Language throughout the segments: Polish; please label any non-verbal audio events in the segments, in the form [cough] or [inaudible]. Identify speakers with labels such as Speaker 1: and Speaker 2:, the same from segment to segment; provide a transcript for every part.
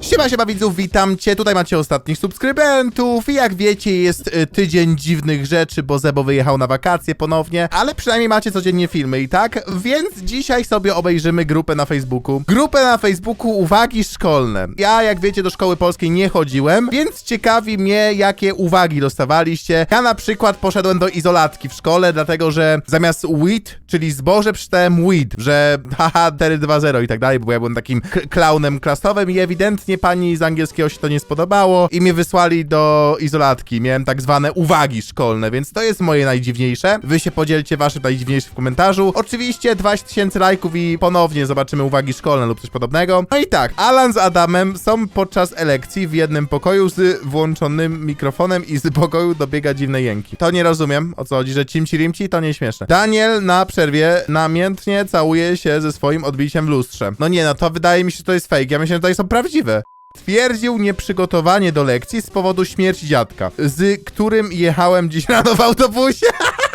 Speaker 1: Siema, siema widzów, witam cię, tutaj macie ostatnich subskrybentów i jak wiecie jest y, tydzień dziwnych rzeczy, bo Zebo wyjechał na wakacje ponownie, ale przynajmniej macie codziennie filmy i tak, więc dzisiaj sobie obejrzymy grupę na Facebooku. Grupę na Facebooku Uwagi Szkolne. Ja, jak wiecie, do szkoły polskiej nie chodziłem, więc ciekawi mnie, jakie uwagi dostawaliście. Ja na przykład poszedłem do izolatki w szkole, dlatego że zamiast weed, czyli zboże, przeczytałem weed, że [laughs] haha, 420 i tak dalej, bo ja byłem takim klaunem klasowym i ewidentnie pani z angielskiego się to nie spodobało i mnie wysłali do izolatki. Miałem tak zwane uwagi szkolne, więc to jest moje najdziwniejsze. Wy się podzielcie waszym najdziwniejszym w komentarzu. Oczywiście 2000 lajków i ponownie zobaczymy uwagi szkolne lub coś podobnego. No i tak, Alan z Adamem są podczas elekcji w jednym pokoju z włączonym mikrofonem i z pokoju dobiega dziwne jęki. To nie rozumiem, o co chodzi, że cimci rimci to nieśmieszne. Daniel na przerwie namiętnie całuje się ze swoim odbiciem w lustrze. No nie, no to wydaje mi się, że to jest fake. Ja myślę, że tutaj są prawdziwe. Twierdził nieprzygotowanie do lekcji z powodu śmierci dziadka, z którym jechałem dziś rano w autobusie.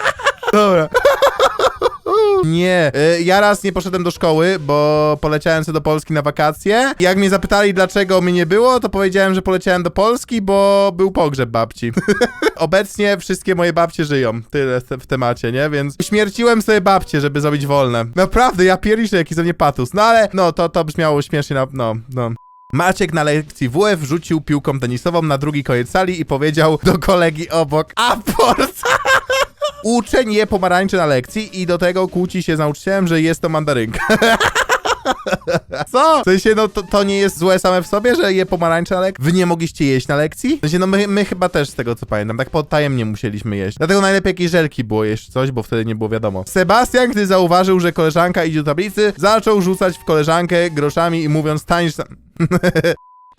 Speaker 1: [laughs] Dobra. Nie, y, ja raz nie poszedłem do szkoły, bo poleciałem sobie do Polski na wakacje. Jak mnie zapytali, dlaczego mnie nie było, to powiedziałem, że poleciałem do Polski, bo był pogrzeb babci. [laughs] Obecnie wszystkie moje babcie żyją. Tyle w temacie, nie? Więc śmierciłem sobie babcie, żeby zrobić wolne. Naprawdę, ja pierniczę jaki ze mnie patus. No ale, no, to, to brzmiało śmiesznie na... no, no. Maciek na lekcji WF wrzucił piłką tenisową na drugi koniec sali i powiedział do kolegi obok Aport! [laughs] Uczeń je pomarańcze na lekcji i do tego kłóci się z nauczycielem, że jest to mandarynka. [laughs] Co? W sensie, no to, to nie jest złe same w sobie, że je pomarańcze na lekcji? Wy nie mogliście jeść na lekcji? W sensie, no my, my chyba też z tego co pamiętam, tak potajemnie musieliśmy jeść. Dlatego najlepiej jakieś żelki było jeść coś, bo wtedy nie było wiadomo. Sebastian, gdy zauważył, że koleżanka idzie do tablicy, zaczął rzucać w koleżankę groszami i mówiąc tańcz sam. [laughs]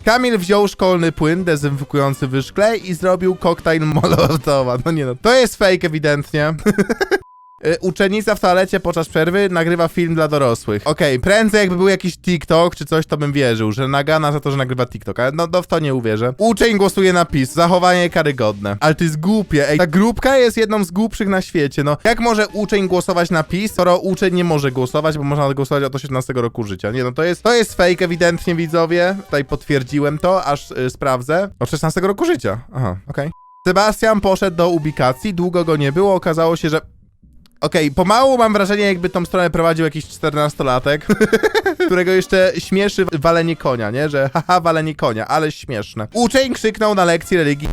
Speaker 1: Kamil wziął szkolny płyn dezynfekujący wyszkle i zrobił koktajl molotowa. No nie no, to jest fake ewidentnie. [laughs] Y, Uczennica w toalecie podczas przerwy nagrywa film dla dorosłych. Okej, prędzej jakby był jakiś TikTok czy coś, to bym wierzył, że nagana za to, że nagrywa TikTok, ale no, no w to nie uwierzę. Uczeń głosuje na PiS, zachowanie karygodne. Ale to jest głupie, ej, ta grupka jest jedną z głupszych na świecie, no. Jak może uczeń głosować na PiS, skoro uczeń nie może głosować, bo można głosować od 18 roku życia? Nie no, to jest, to jest fake ewidentnie, widzowie. Tutaj potwierdziłem to, aż y, sprawdzę. Od 16 roku życia. Aha, okej. Sebastian poszedł do ubikacji, długo go nie było, okazało się, że Okej, pomału mam wrażenie, jakby tą stronę prowadził jakiś 14-latek, [laughs] którego jeszcze śmieszy walenie konia, nie? Że haha, walenie konia, ale śmieszne. Uczeń krzyknął na lekcji religii.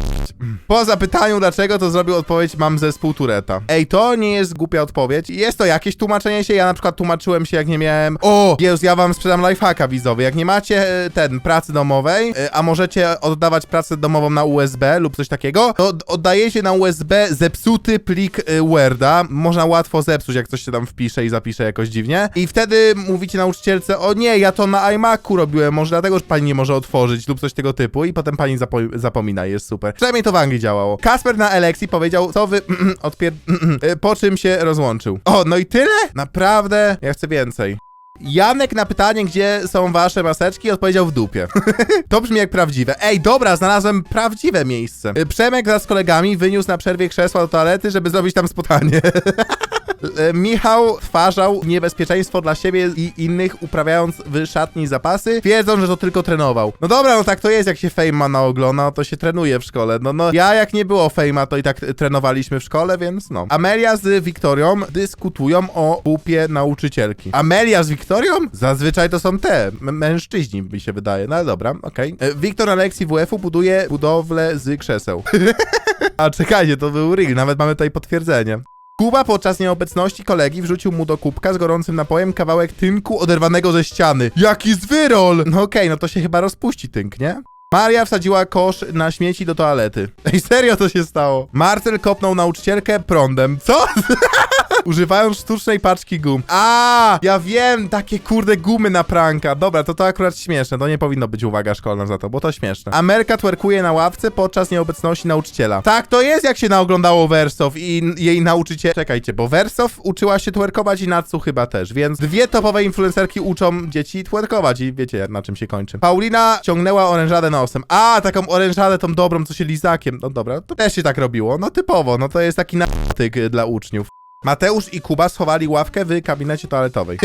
Speaker 1: Po zapytaniu dlaczego, to zrobił odpowiedź mam zespół Tureta. Ej, to nie jest głupia odpowiedź. Jest to jakieś tłumaczenie się. Ja na przykład tłumaczyłem się, jak nie miałem. O, Jezus, ja wam sprzedam lifehacka widzowy. Jak nie macie e, ten pracy domowej, e, a możecie oddawać pracę domową na USB lub coś takiego, to oddajecie na USB zepsuty plik e, Worda. Można łatwo zepsuć, jak coś się tam wpisze i zapisze jakoś dziwnie. I wtedy mówicie nauczycielce, o nie, ja to na iMacu robiłem, może dlatego, że pani nie może otworzyć lub coś tego typu i potem pani zapo- zapomina, jest super. Przynajmniej to w Anglii działało. Kasper na elekcji powiedział, co wy [clears throat] odpier... [clears throat] y, po czym się rozłączył. O, no i tyle? Naprawdę? Ja chcę więcej. Janek na pytanie, gdzie są wasze maseczki, odpowiedział w dupie. [laughs] to brzmi jak prawdziwe. Ej, dobra, znalazłem prawdziwe miejsce. Przemek wraz z kolegami wyniósł na przerwie krzesła do toalety, żeby zrobić tam spotkanie. [laughs] E, Michał twarzał niebezpieczeństwo dla siebie i innych, uprawiając w szatni zapasy, twierdząc, że to tylko trenował. No dobra, no tak to jest, jak się Fame ma na oglona, to się trenuje w szkole. No, no, ja jak nie było Fame'a, to i tak trenowaliśmy w szkole, więc no. Amelia z Wiktorią dyskutują o pupie nauczycielki. Amelia z Wiktorią? Zazwyczaj to są te, mężczyźni, mi się wydaje. No ale dobra, okej. E, Wiktor na lekcji WF-u buduje budowlę z krzeseł. [laughs] A czekajcie, to był real, nawet mamy tutaj potwierdzenie. Kuba podczas nieobecności kolegi wrzucił mu do kubka z gorącym napojem kawałek tynku oderwanego ze ściany. Jaki zwyrol! No okej, no to się chyba rozpuści tynk, nie? Maria wsadziła kosz na śmieci do toalety. Ej, serio to się stało. Marcel kopnął nauczycielkę prądem. Co? [laughs] Używając sztucznej paczki gum. A, ja wiem, takie kurde gumy na pranka. Dobra, to to akurat śmieszne. To nie powinno być uwaga szkolna za to, bo to śmieszne. Amerka twerkuje na ławce podczas nieobecności nauczyciela. Tak, to jest jak się naoglądało Wersow i jej nauczyciel... Czekajcie, bo Wersow uczyła się twerkować i Natsu chyba też, więc dwie topowe influencerki uczą dzieci twerkować i wiecie na czym się kończy. Paulina ciągnęła orężadę nosem. A, taką orężadę tą dobrą, co się lizakiem. No dobra, to też się tak robiło. No typowo, no to jest taki natyk dla uczniów. Mateusz i Kuba schowali ławkę w kabinecie toaletowej.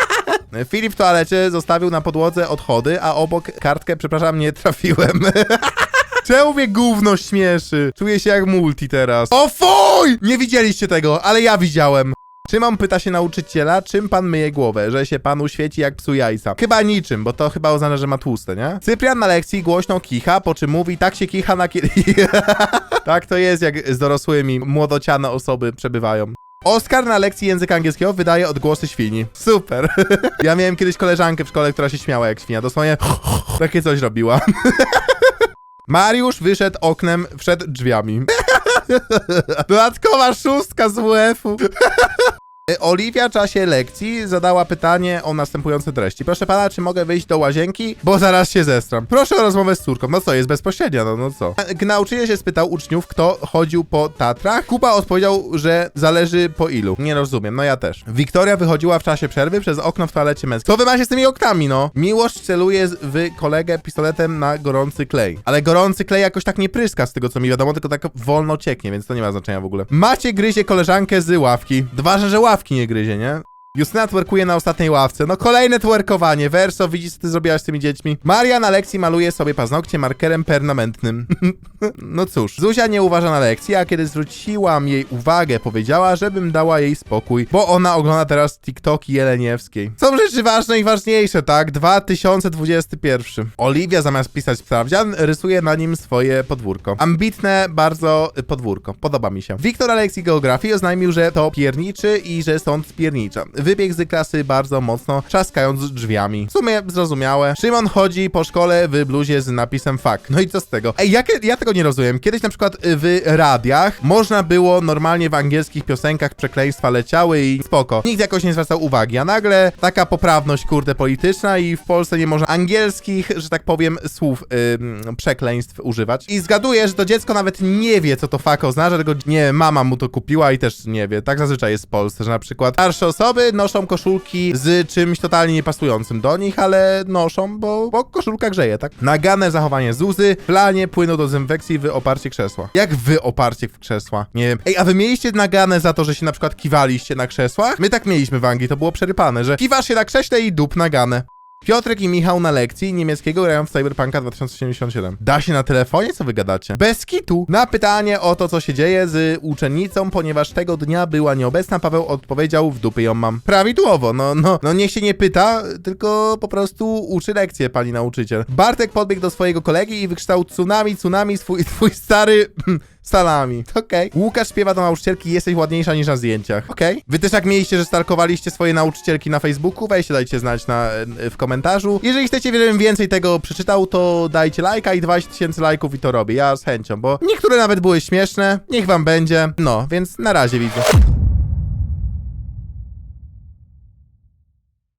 Speaker 1: [laughs] Filip w toalecie zostawił na podłodze odchody, a obok kartkę, przepraszam, nie trafiłem. [laughs] Czemu mnie gówno śmieszy? Czuję się jak multi teraz. O fuj! Nie widzieliście tego, ale ja widziałem. Czym on pyta się nauczyciela, czym pan myje głowę, że się panu świeci jak psu jajca? Chyba niczym, bo to chyba oznacza, że ma tłuste, nie? Cyprian na lekcji głośno kicha, po czym mówi, tak się kicha na kieli. [laughs] tak to jest, jak z dorosłymi młodociane osoby przebywają. Oskar na lekcji języka angielskiego wydaje odgłosy świni. Super. [laughs] ja miałem kiedyś koleżankę w szkole, która się śmiała jak świnia. Dosłownie [laughs] takie coś robiła. [laughs] Mariusz wyszedł oknem, wszedł drzwiami. Dodatkowa szóstka z UF-u. Oliwia w czasie lekcji zadała pytanie o następujące treści. Proszę pana, czy mogę wyjść do łazienki? Bo zaraz się zestram. Proszę o rozmowę z córką. No co, jest bezpośrednia, no, no co? G- Nauczyciel się spytał uczniów, kto chodził po Tatrach. Kuba odpowiedział, że zależy po ilu. Nie rozumiem, no ja też. Wiktoria wychodziła w czasie przerwy przez okno w toalecie męskiej. Co wy macie z tymi oknami, no? Miłość celuje w kolegę pistoletem na gorący klej. Ale gorący klej jakoś tak nie pryska z tego, co mi wiadomo, tylko tak wolno cieknie, więc to nie ma znaczenia w ogóle. Macie gryzie koleżankę z ławki. Ważne, że ławki nie gryzie, nie? Justyna twerkuje na ostatniej ławce. No kolejne twerkowanie. Verso, widzisz co ty zrobiłaś z tymi dziećmi? Maria na lekcji maluje sobie paznokcie markerem permanentnym. [laughs] no cóż, Zuzia nie uważa na lekcji, a kiedy zwróciłam jej uwagę, powiedziała, żebym dała jej spokój, bo ona ogląda teraz TikToki Jeleniewskiej. Są rzeczy ważne i ważniejsze, tak? 2021. Oliwia zamiast pisać sprawdzian, rysuje na nim swoje podwórko. Ambitne bardzo podwórko. Podoba mi się. Wiktor na lekcji geografii oznajmił, że to pierniczy i że stąd piernicza. Wybiegł z klasy bardzo mocno, trzaskając drzwiami. W sumie zrozumiałe. Szymon chodzi po szkole w bluzie z napisem fuck. No i co z tego? Ej, jak, ja tego nie rozumiem. Kiedyś na przykład y, w radiach można było normalnie w angielskich piosenkach przekleństwa leciały i spoko. Nikt jakoś nie zwracał uwagi, a nagle taka poprawność, kurde, polityczna i w Polsce nie można angielskich, że tak powiem, słów ym, przekleństw używać. I zgaduję, że to dziecko nawet nie wie, co to fuck oznacza, tylko nie, mama mu to kupiła i też nie wie. Tak zazwyczaj jest w Polsce, że na przykład starsze osoby noszą koszulki z czymś totalnie niepasującym do nich, ale noszą, bo, bo koszulka grzeje, tak? Nagane zachowanie Zuzy, planie płyną do dezynfekcji w oparcie krzesła. Jak wy oparcie krzesła? Nie wiem. Ej, a wy mieliście nagane za to, że się na przykład kiwaliście na krzesłach? My tak mieliśmy w Anglii, to było przerypane, że kiwasz się na krześle i dup nagane. Piotrek i Michał na lekcji niemieckiego grają w Cyberpunka 2077. Da się na telefonie? Co wy gadacie? Bez kitu! Na pytanie o to, co się dzieje z uczennicą, ponieważ tego dnia była nieobecna, Paweł odpowiedział, w dupy ją mam. Prawidłowo, no, no, no niech się nie pyta, tylko po prostu uczy lekcję, pani nauczyciel. Bartek podbiegł do swojego kolegi i wykrztał tsunami, tsunami, swój, [laughs] twój stary... Salami. Okej. Łukasz śpiewa do nauczycielki, jesteś ładniejsza niż na zdjęciach. Okej. Wy też jak mieliście, że stalkowaliście swoje nauczycielki na Facebooku? Weźcie, dajcie znać na, w komentarzu. Jeżeli chcecie, żebym więcej tego przeczytał, to dajcie lajka i 20 tysięcy lajków i to robię. Ja z chęcią, bo niektóre nawet były śmieszne. Niech wam będzie. No, więc na razie widzę.